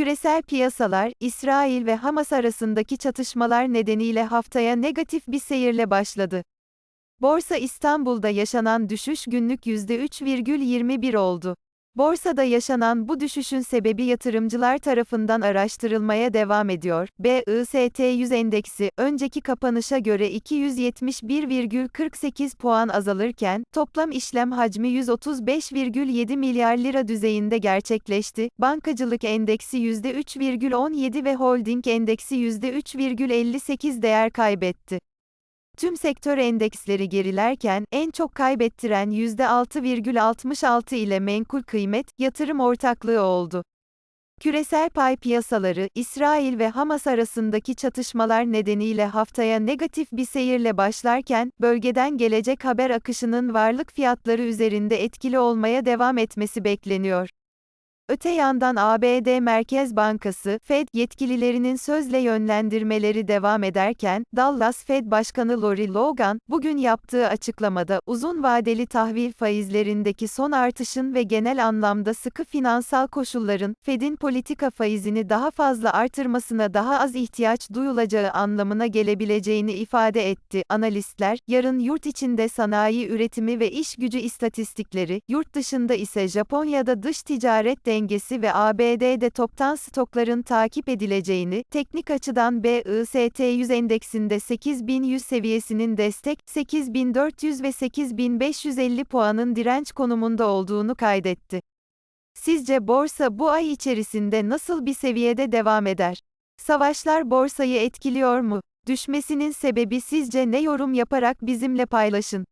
Küresel piyasalar, İsrail ve Hamas arasındaki çatışmalar nedeniyle haftaya negatif bir seyirle başladı. Borsa İstanbul'da yaşanan düşüş günlük %3,21 oldu. Borsada yaşanan bu düşüşün sebebi yatırımcılar tarafından araştırılmaya devam ediyor. BIST 100 endeksi önceki kapanışa göre 271,48 puan azalırken toplam işlem hacmi 135,7 milyar lira düzeyinde gerçekleşti. Bankacılık endeksi %3,17 ve holding endeksi %3,58 değer kaybetti. Tüm sektör endeksleri gerilerken, en çok kaybettiren %6,66 ile menkul kıymet, yatırım ortaklığı oldu. Küresel pay piyasaları, İsrail ve Hamas arasındaki çatışmalar nedeniyle haftaya negatif bir seyirle başlarken, bölgeden gelecek haber akışının varlık fiyatları üzerinde etkili olmaya devam etmesi bekleniyor. Öte yandan ABD Merkez Bankası, Fed yetkililerinin sözle yönlendirmeleri devam ederken, Dallas Fed Başkanı Lori Logan, bugün yaptığı açıklamada, uzun vadeli tahvil faizlerindeki son artışın ve genel anlamda sıkı finansal koşulların, Fed'in politika faizini daha fazla artırmasına daha az ihtiyaç duyulacağı anlamına gelebileceğini ifade etti. Analistler, yarın yurt içinde sanayi üretimi ve iş gücü istatistikleri, yurt dışında ise Japonya'da dış ticaret dengesi dengesi ve ABD'de toptan stokların takip edileceğini, teknik açıdan BIST 100 endeksinde 8100 seviyesinin destek, 8400 ve 8550 puanın direnç konumunda olduğunu kaydetti. Sizce borsa bu ay içerisinde nasıl bir seviyede devam eder? Savaşlar borsayı etkiliyor mu? Düşmesinin sebebi sizce ne yorum yaparak bizimle paylaşın.